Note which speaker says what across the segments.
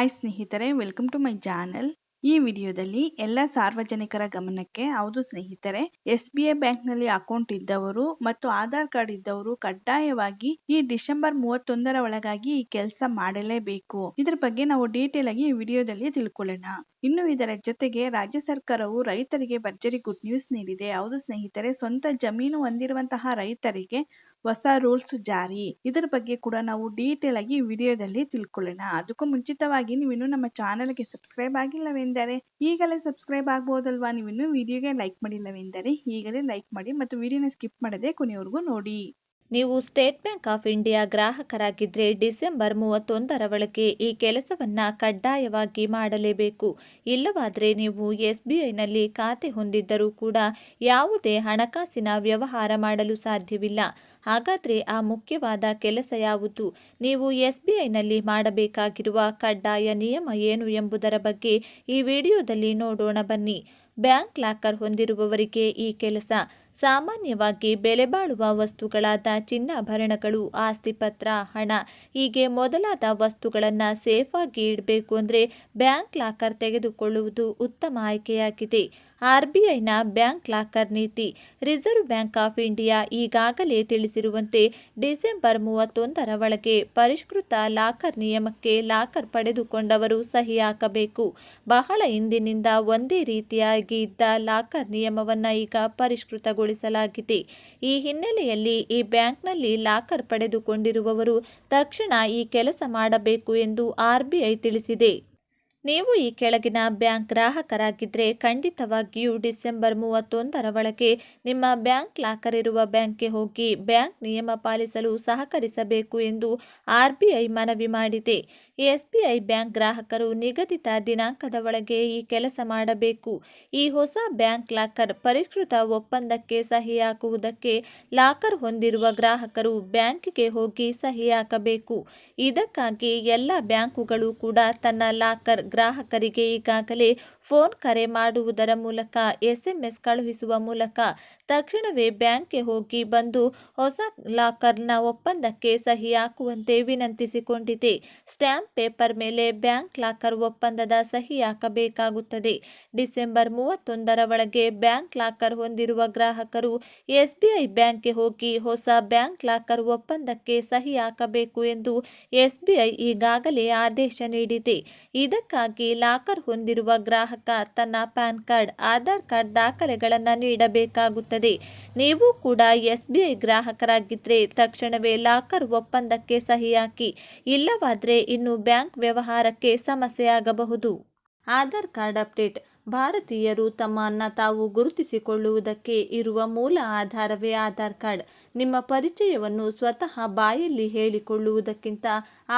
Speaker 1: Hi ಸ್ನೇಹಿತರೆ welcome to my channel ಈ ವಿಡಿಯೋದಲ್ಲಿ ಎಲ್ಲ ಸಾರ್ವಜನಿಕರ ಗಮನಕ್ಕೆ, ಹೌದು ಸ್ನೇಹಿತರೆ, ಎಸ್ ಬಿ ಐ ಬ್ಯಾಂಕ್ನಲ್ಲಿ ಅಕೌಂಟ್ ಇದ್ದವರು ಮತ್ತು ಆಧಾರ್ ಕಾರ್ಡ್ ಇದ್ದವರು ಕಡ್ಡಾಯವಾಗಿ ಈ ಡಿಸೆಂಬರ್ ಮೂವತ್ತೊಂದರ ಒಳಗಾಗಿ ಈ ಕೆಲಸ ಮಾಡಲೇಬೇಕು. ಇದರ ಬಗ್ಗೆ ನಾವು ಡೀಟೇಲ್ ಆಗಿ ಈ ವಿಡಿಯೋದಲ್ಲಿ ತಿಳ್ಕೊಳ್ಳೋಣ. ಇನ್ನು ಇದರ ಜೊತೆಗೆ ರಾಜ್ಯ ಸರ್ಕಾರವು ರೈತರಿಗೆ ಭರ್ಜರಿ ಗುಡ್ ನ್ಯೂಸ್ ನೀಡಿದೆ. ಹೌದು ಸ್ನೇಹಿತರೆ, ಸ್ವಂತ ಜಮೀನು ಹೊಂದಿರುವಂತಹ ರೈತರಿಗೆ ಹೊಸ ರೂಲ್ಸ್ ಜಾರಿ. ಇದರ ಬಗ್ಗೆ ಕೂಡ ನಾವು ಡೀಟೇಲ್ ಆಗಿ ವಿಡಿಯೋದಲ್ಲಿ ತಿಳ್ಕೊಳ್ಳೋಣ. ಅದಕ್ಕೂ ಮುಂಚಿತವಾಗಿ ನೀವು ನಮ್ಮ ನಮ್ಮ ಚಾನೆಲ್ಗೆ ಸಬ್ಸ್ಕ್ರೈಬ್ ಆಗಿಲ್ಲವೆಂದರೆ ಈಗಲೇ ಸಬ್ಸ್ಕ್ರೈಬ್ ಆಗ್ಬೋದಲ್ವಾ? ನೀವಿನ್ನು ವಿಡಿಯೋಗೆ ಲೈಕ್ ಮಾಡಿಲ್ಲವೆಂದರೆ ಈಗಲೇ ಲೈಕ್ ಮಾಡಿ ಮತ್ತು ವಿಡಿಯೋನ ಸ್ಕಿಪ್ ಮಾಡದೆ ಕೊನೆಯವರೆಗೂ ನೋಡಿ.
Speaker 2: ನೀವು ಸ್ಟೇಟ್ ಬ್ಯಾಂಕ್ ಆಫ್ ಇಂಡಿಯಾ ಗ್ರಾಹಕರಾಗಿದ್ದರೆ ಡಿಸೆಂಬರ್ ಮೂವತ್ತೊಂದರ ಒಳಗೆ ಈ ಕೆಲಸವನ್ನು ಕಡ್ಡಾಯವಾಗಿ ಮಾಡಲೇಬೇಕು. ಇಲ್ಲವಾದರೆ ನೀವು ಎಸ್ ಬಿ ಖಾತೆ ಹೊಂದಿದ್ದರೂ ಕೂಡ ಯಾವುದೇ ಹಣಕಾಸಿನ ವ್ಯವಹಾರ ಮಾಡಲು ಸಾಧ್ಯವಿಲ್ಲ. ಹಾಗಾದರೆ ಆ ಮುಖ್ಯವಾದ ಕೆಲಸ ಯಾವುದು? ನೀವು ಎಸ್ ಬಿ ಮಾಡಬೇಕಾಗಿರುವ ಕಡ್ಡಾಯ ನಿಯಮ ಏನು ಎಂಬುದರ ಬಗ್ಗೆ ಈ ವಿಡಿಯೋದಲ್ಲಿ ನೋಡೋಣ ಬನ್ನಿ. ಬ್ಯಾಂಕ್ ಲಾಕರ್ ಹೊಂದಿರುವವರಿಗೆ ಈ ಕೆಲಸ. ಸಾಮಾನ್ಯವಾಗಿ ಬೆಲೆ ಬಾಳುವ ವಸ್ತುಗಳಾದ ಚಿನ್ನಾಭರಣಗಳು ಆಸ್ತಿಪತ್ರ ಹಣ ಹೀಗೆ ಮೊದಲಾದ ವಸ್ತುಗಳನ್ನು ಸೇಫಾಗಿ ಇಡಬೇಕು ಅಂದರೆ ಬ್ಯಾಂಕ್ ಲಾಕರ್ ತೆಗೆದುಕೊಳ್ಳುವುದು ಉತ್ತಮ ಆಯ್ಕೆಯಾಗಿದೆ. ಆರ್ ಬಿ ಐನ ಬ್ಯಾಂಕ್ ಲಾಕರ್ ನೀತಿ, ರಿಸರ್ವ್ ಬ್ಯಾಂಕ್ ಆಫ್ ಇಂಡಿಯಾ ಈಗಾಗಲೇ ತಿಳಿಸಿರುವಂತೆ ಡಿಸೆಂಬರ್ ಮೂವತ್ತೊಂದರ ಒಳಗೆ ಪರಿಷ್ಕೃತ ಲಾಕರ್ ನಿಯಮಕ್ಕೆ ಲಾಕರ್ ಪಡೆದುಕೊಂಡವರು ಸಹಿ ಹಾಕಬೇಕು ಬಹಳ ಹಿಂದಿನಿಂದ ಒಂದೇ ರೀತಿಯಾಗಿ ಇದ್ದ ಲಾಕರ್ ನಿಯಮವನ್ನು ಈಗ ಪರಿಷ್ಕೃತಗೊಳಿಸಲಾಗಿದೆ ಈ ಹಿನ್ನೆಲೆಯಲ್ಲಿ ಈ ಬ್ಯಾಂಕ್ನಲ್ಲಿ ಲಾಕರ್ ಪಡೆದುಕೊಂಡಿರುವವರು ತಕ್ಷಣ ಈ ಕೆಲಸ ಮಾಡಬೇಕು ಎಂದು ಆರ್ಬಿಐ ತಿಳಿಸಿದೆ. ನೀವು ಈ ಕೆಳಗಿನ ಬ್ಯಾಂಕ್ ಗ್ರಾಹಕರಾಗಿದ್ದರೆ ಖಂಡಿತವಾಗಿಯೂ ಡಿಸೆಂಬರ್ ಮೂವತ್ತೊಂದರ ಒಳಗೆ ನಿಮ್ಮ ಬ್ಯಾಂಕ್ ಲಾಕರ್ ಇರುವ ಬ್ಯಾಂಕ್ಗೆ ಹೋಗಿ ಬ್ಯಾಂಕ್ ನಿಯಮ ಪಾಲಿಸಲು ಸಹಕರಿಸಬೇಕು ಎಂದು ಆರ್ಬಿಐ ಮನವಿ ಮಾಡಿದೆ. ಎಸ್ಬಿಐ ಬ್ಯಾಂಕ್ ಗ್ರಾಹಕರು ನಿಗದಿತ ದಿನಾಂಕದ ಒಳಗೆ ಈ ಕೆಲಸ ಮಾಡಬೇಕು. ಈ ಹೊಸ ಬ್ಯಾಂಕ್ ಲಾಕರ್ ಪರಿಷ್ಕೃತ ಒಪ್ಪಂದಕ್ಕೆ ಸಹಿ ಹಾಕುವುದಕ್ಕೆ ಲಾಕರ್ ಹೊಂದಿರುವ ಗ್ರಾಹಕರು ಬ್ಯಾಂಕ್ಗೆ ಹೋಗಿ ಸಹಿ ಹಾಕಬೇಕು ಇದಕ್ಕಾಗಿ ಎಲ್ಲ ಬ್ಯಾಂಕುಗಳು ಕೂಡ ತನ್ನ ಲಾಕರ್ ಗ್ರಾಹಕರಿಗೆ ಈಗಾಗಲೇ ಫೋನ್ ಕರೆ ಮಾಡುವುದರ ಮೂಲಕ ಎಸ್ಎಂಎಸ್ ಕಳುಹಿಸುವ ಮೂಲಕ ತಕ್ಷಣವೇ ಬ್ಯಾಂಕ್ಗೆ ಹೋಗಿ ಬಂದು ಹೊಸ ಲಾಕರ್ನ ಒಪ್ಪಂದಕ್ಕೆ ಸಹಿ ಹಾಕುವಂತೆ ವಿನಂತಿಸಿಕೊಂಡಿದೆ. ಸ್ಟ್ಯಾಂಪ್ ಪೇಪರ್ ಮೇಲೆ ಬ್ಯಾಂಕ್ ಲಾಕರ್ ಒಪ್ಪಂದದ ಸಹಿ ಹಾಕಬೇಕಾಗುತ್ತದೆ ಡಿಸೆಂಬರ್ ಮೂವತ್ತೊಂದರ ಒಳಗೆ ಬ್ಯಾಂಕ್ ಲಾಕರ್ ಹೊಂದಿರುವ ಗ್ರಾಹಕರು ಎಸ್ಬಿಐ ಬ್ಯಾಂಕ್ಗೆ ಹೋಗಿ ಹೊಸ ಬ್ಯಾಂಕ್ ಲಾಕರ್ ಒಪ್ಪಂದಕ್ಕೆ ಸಹಿ ಹಾಕಬೇಕು ಎಂದು ಎಸ್ಬಿಐ ಈಗಾಗಲೇ ಆದೇಶ ನೀಡಿದೆ. ಇದಕ್ಕಾಗಿ ಲಾಕರ್ ಹೊಂದಿರುವ ಗ್ರಾಹಕ ತನ್ನ ಪ್ಯಾನ್ ಕಾರ್ಡ್, ಆಧಾರ್ ಕಾರ್ಡ್ ದಾಖಲೆಗಳನ್ನು ನೀಡಬೇಕಾಗುತ್ತದೆ. ನೀವು ಕೂಡ ಎಸ್ಬಿಐ ಗ್ರಾಹಕರಾಗಿದ್ದರೆ ತಕ್ಷಣವೇ ಲಾಕರ್ ಒಪ್ಪಂದಕ್ಕೆ ಸಹಿ ಹಾಕಿ ಇಲ್ಲವಾದರೆ ಇನ್ನು ಬ್ಯಾಂಕ್ ವ್ಯವಹಾರಕ್ಕೆ ಸಮಸ್ಯೆಯಾಗಬಹುದು. ಆಧಾರ್ ಕಾರ್ಡ್ ಅಪ್ಡೇಟ್, ಭಾರತೀಯರು ತಮ್ಮನ್ನು ತಾವು ಗುರುತಿಸಿಕೊಳ್ಳುವುದಕ್ಕೆ ಇರುವ ಮೂಲ ಆಧಾರವೇ ಆಧಾರ್ ಕಾರ್ಡ್. ನಿಮ್ಮ ಪರಿಚಯವನ್ನು ಸ್ವತಃ ಬಾಯಲ್ಲಿ ಹೇಳಿಕೊಳ್ಳುವುದಕ್ಕಿಂತ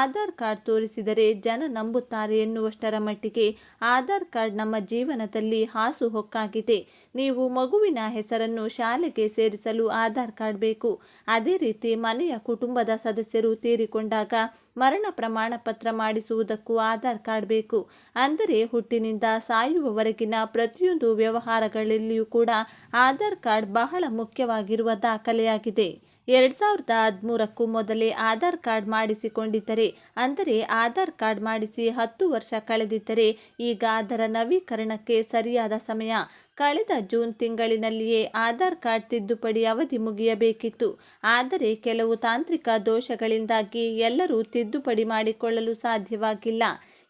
Speaker 2: ಆಧಾರ್ ಕಾರ್ಡ್ ತೋರಿಸಿದರೆ ಜನ ನಂಬುತ್ತಾರೆ ಎನ್ನುವಷ್ಟರ ಮಟ್ಟಿಗೆ ಆಧಾರ್ ಕಾರ್ಡ್ ನಮ್ಮ ಜೀವನದಲ್ಲಿ ಹಾಸು ಹೊಕ್ಕಾಗಿದೆ. ನೀವು ಮಗುವಿನ ಹೆಸರನ್ನು ಶಾಲೆಗೆ ಸೇರಿಸಲು ಆಧಾರ್ ಕಾರ್ಡ್ ಬೇಕು. ಅದೇ ರೀತಿ ಮನೆಯ ಕುಟುಂಬದ ಸದಸ್ಯರು ತೀರಿಕೊಂಡಾಗ ಮರಣ ಪ್ರಮಾಣ ಪತ್ರ ಮಾಡಿಸುವುದಕ್ಕೂ ಆಧಾರ್ ಕಾರ್ಡ್ ಬೇಕು. ಅಂದರೆ ಹುಟ್ಟಿನಿಂದ ಸಾಯುವವರೆಗಿನ ಪ್ರತಿಯೊಂದು ವ್ಯವಹಾರಗಳಲ್ಲಿಯೂ ಕೂಡ ಆಧಾರ್ ಕಾರ್ಡ್ ಬಹಳ ಮುಖ್ಯವಾಗಿರುವ ದಾಖಲೆಯಾಗಿದೆ. ಎರಡು ಸಾವಿರದ ಹದಿಮೂರಕ್ಕೂ ಮೊದಲೇ ಆಧಾರ್ ಕಾರ್ಡ್ ಮಾಡಿಸಿಕೊಂಡಿದ್ದರೆ, ಅಂದರೆ ಆಧಾರ್ ಕಾರ್ಡ್ ಮಾಡಿಸಿ ಹತ್ತು ವರ್ಷ ಕಳೆದಿದ್ದರೆ, ಈಗ ಅದರ ನವೀಕರಣಕ್ಕೆ ಸರಿಯಾದ ಸಮಯ. ಕಳೆದ ಜೂನ್ ತಿಂಗಳಿನಲ್ಲಿಯೇ ಆಧಾರ್ ಕಾರ್ಡ್ ತಿದ್ದುಪಡಿ ಅವಧಿ ಮುಗಿಯಬೇಕಿತ್ತು. ಆದರೆ ಕೆಲವು ತಾಂತ್ರಿಕ ದೋಷಗಳಿಂದಾಗಿ ಎಲ್ಲರೂ ತಿದ್ದುಪಡಿ ಮಾಡಿಕೊಳ್ಳಲು ಸಾಧ್ಯವಾಗಿಲ್ಲ.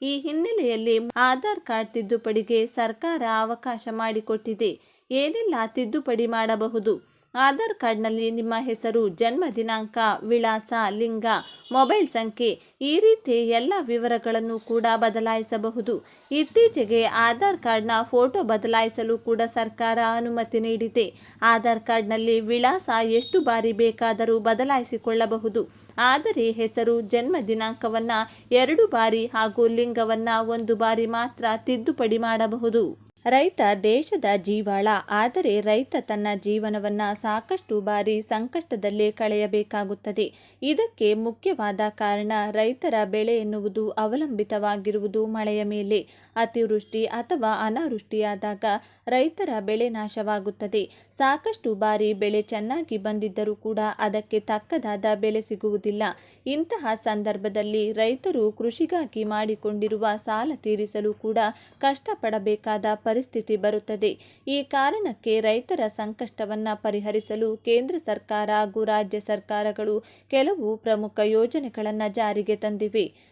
Speaker 2: ಈ ಹಿನ್ನೆಲೆಯಲ್ಲಿ ಆಧಾರ್ ಕಾರ್ಡ್ ತಿದ್ದುಪಡಿಗೆ ಸರ್ಕಾರ ಅವಕಾಶ ಮಾಡಿಕೊಟ್ಟಿದೆ. ಏನೆಲ್ಲ ತಿದ್ದುಪಡಿ ಮಾಡಬಹುದು? ಆಧಾರ್ ಕಾರ್ಡ್ನಲ್ಲಿ ನಿಮ್ಮ ಹೆಸರು, ಜನ್ಮ ದಿನಾಂಕ, ವಿಳಾಸ, ಲಿಂಗ, ಮೊಬೈಲ್ ಸಂಖ್ಯೆ ಈ ರೀತಿ ಎಲ್ಲ ವಿವರಗಳನ್ನು ಕೂಡ ಬದಲಾಯಿಸಬಹುದು. ಇತ್ತೀಚೆಗೆ ಆಧಾರ್ ಕಾರ್ಡ್ನ ಫೋಟೋ ಬದಲಾಯಿಸಲು ಕೂಡ ಸರ್ಕಾರ ಅನುಮತಿ ನೀಡಿದೆ. ಆಧಾರ್ ಕಾರ್ಡ್ನಲ್ಲಿ ವಿಳಾಸ ಎಷ್ಟು ಬಾರಿ ಬೇಕಾದರೂ ಬದಲಾಯಿಸಿಕೊಳ್ಳಬಹುದು. ಆದರೆ ಹೆಸರು, ಜನ್ಮ ದಿನಾಂಕವನ್ನು ಎರಡು ಬಾರಿ ಹಾಗೂ ಲಿಂಗವನ್ನು ಒಂದು ಬಾರಿ ಮಾತ್ರ ತಿದ್ದುಪಡಿ ಮಾಡಬಹುದು. ರೈತ ದೇಶದ ಜೀವಾಳ, ಆದರೆ ರೈತ ತನ್ನ ಜೀವನವನ್ನ ಸಾಕಷ್ಟು ಬಾರಿ ಸಂಕಷ್ಟದಲ್ಲಿ ಕಳೆಯಬೇಕಾಗುತ್ತದೆ. ಇದಕ್ಕೆ ಮುಖ್ಯವಾದ ಕಾರಣ ರೈತರ ಬೆಳೆ ಎನ್ನುವುದು ಅವಲಂಬಿತವಾಗಿರುವುದು ಮಳೆಯ ಮೇಲೆ. ಅತಿವೃಷ್ಟಿ ಅಥವಾ ಅನಾವೃಷ್ಟಿಯಾದಾಗ ರೈತರ ಬೆಳೆ ನಾಶವಾಗುತ್ತದೆ. ಸಾಕಷ್ಟು ಬಾರಿ ಬೆಳೆ ಚೆನ್ನಾಗಿ ಬಂದಿದ್ದರೂ ಕೂಡ ಅದಕ್ಕೆ ತಕ್ಕದಾದ ಬೆಲೆ ಸಿಗುವುದಿಲ್ಲ. ಇಂತಹ ಸಂದರ್ಭದಲ್ಲಿ ರೈತರು ಕೃಷಿಗಾಗಿ ಮಾಡಿಕೊಂಡಿರುವ ಸಾಲ ತೀರಿಸಲು ಕೂಡ ಕಷ್ಟಪಡಬೇಕಾದ ಪರಿಸ್ಥಿತಿ ಬರುತ್ತದೆ. ಈ ಕಾರಣಕ್ಕೆ ರೈತರ ಸಂಕಷ್ಟವನ್ನು ಪರಿಹರಿಸಲು ಕೇಂದ್ರ ಸರ್ಕಾರ ಹಾಗೂ ರಾಜ್ಯ ಸರ್ಕಾರಗಳು ಕೆಲವು ಪ್ರಮುಖ ಯೋಜನೆಗಳನ್ನು ಜಾರಿಗೆ ತಂದಿವೆ.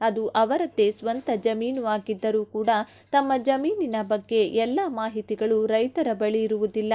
Speaker 2: ಅದು ಅವರದ್ದೇ ಸ್ವಂತ ಜಮೀನು ಆಗಿದ್ದರೂ ಕೂಡ ತಮ್ಮ ಜಮೀನಿನ ಬಗ್ಗೆ ಎಲ್ಲ ಮಾಹಿತಿಗಳು ರೈತರ ಬಳಿ ಇರುವುದಿಲ್ಲ.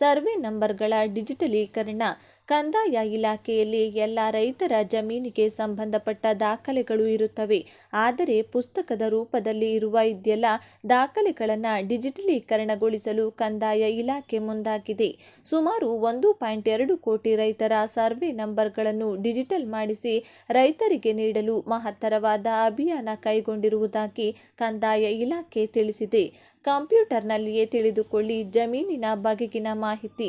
Speaker 2: ಸರ್ವೆ ನಂಬರ್ಗಳ ಡಿಜಿಟಲೀಕರಣ ಕಂದಾಯ ಇಲಾಖೆಯಲ್ಲಿ ಎಲ್ಲ ರೈತರ ಜಮೀನಿಗೆ ಸಂಬಂಧಪಟ್ಟ ದಾಖಲೆಗಳು ಇರುತ್ತವೆ. ಆದರೆ ಪುಸ್ತಕದ ರೂಪದಲ್ಲಿ ಇರುವ ಇದೆಲ್ಲ ದಾಖಲೆಗಳನ್ನು ಡಿಜಿಟಲೀಕರಣಗೊಳಿಸಲು ಕಂದಾಯ ಇಲಾಖೆ ಮುಂದಾಗಿದೆ. ಸುಮಾರು ಒಂದು ಪಾಯಿಂಟ್ ಎರಡು ಕೋಟಿ ರೈತರ ಸರ್ವೆ ನಂಬರ್ಗಳನ್ನು ಡಿಜಿಟಲ್ ಮಾಡಿಸಿ ರೈತರಿಗೆ ನೀಡಲು ಮಹತ್ತರವಾದ ಅಭಿಯಾನ ಕೈಗೊಂಡಿರುವುದಾಗಿ ಕಂದಾಯ ಇಲಾಖೆ ತಿಳಿಸಿದೆ. ಕಂಪ್ಯೂಟರ್ನಲ್ಲಿಯೇ ತಿಳಿದುಕೊಳ್ಳಿ ಜಮೀನಿನ ಬಗೆಗಿನ ಮಾಹಿತಿ.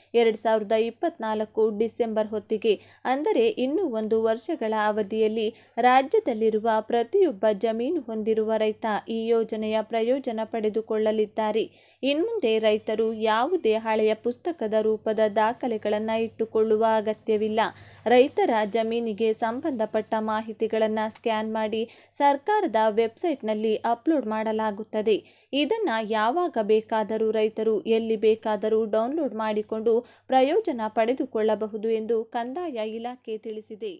Speaker 2: ಎರಡು ಸಾವಿರದ ಇಪ್ಪತ್ನಾಲ್ಕು ಡಿಸೆಂಬರ್ ಹೊತ್ತಿಗೆ. ಅಂದರೆ ಇನ್ನೂ ಒಂದು ವರ್ಷಗಳ ಅವಧಿಯಲ್ಲಿ ರಾಜ್ಯದಲ್ಲಿರುವ ಪ್ರತಿಯೊಬ್ಬ ಜಮೀನು ಹೊಂದಿರುವ ರೈತ ಈ ಯೋಜನೆಯ ಪ್ರಯೋಜನ ಪಡೆದುಕೊಳ್ಳಲಿದ್ದಾರೆ. ಇನ್ಮುಂದೆ ರೈತರು ಯಾವುದೇ ಹಳೆಯ ಪುಸ್ತಕದ ರೂಪದ ದಾಖಲೆಗಳನ್ನು ಇಟ್ಟುಕೊಳ್ಳುವ ಅಗತ್ಯವಿಲ್ಲ. ರೈತರ ಜಮೀನಿಗೆ ಸಂಬಂಧಪಟ್ಟ ಮಾಹಿತಿಗಳನ್ನು ಸ್ಕ್ಯಾನ್ ಮಾಡಿ ಸರ್ಕಾರದ ವೆಬ್ಸೈಟ್ನಲ್ಲಿ ಅಪ್ಲೋಡ್ ಮಾಡಲಾಗುತ್ತದೆ. ಇದನ್ನು ಯಾವಾಗ ಬೇಕಾದರೂ ರೈತರು ಎಲ್ಲಿ ಬೇಕಾದರೂ ಡೌನ್ಲೋಡ್ ಮಾಡಿಕೊಂಡು ಪ್ರಯೋಜನ ಪಡೆದುಕೊಳ್ಳಬಹುದು ಎಂದು ಕಂದಾಯ ಇಲಾಖೆ ತಿಳಿಸಿದೆ.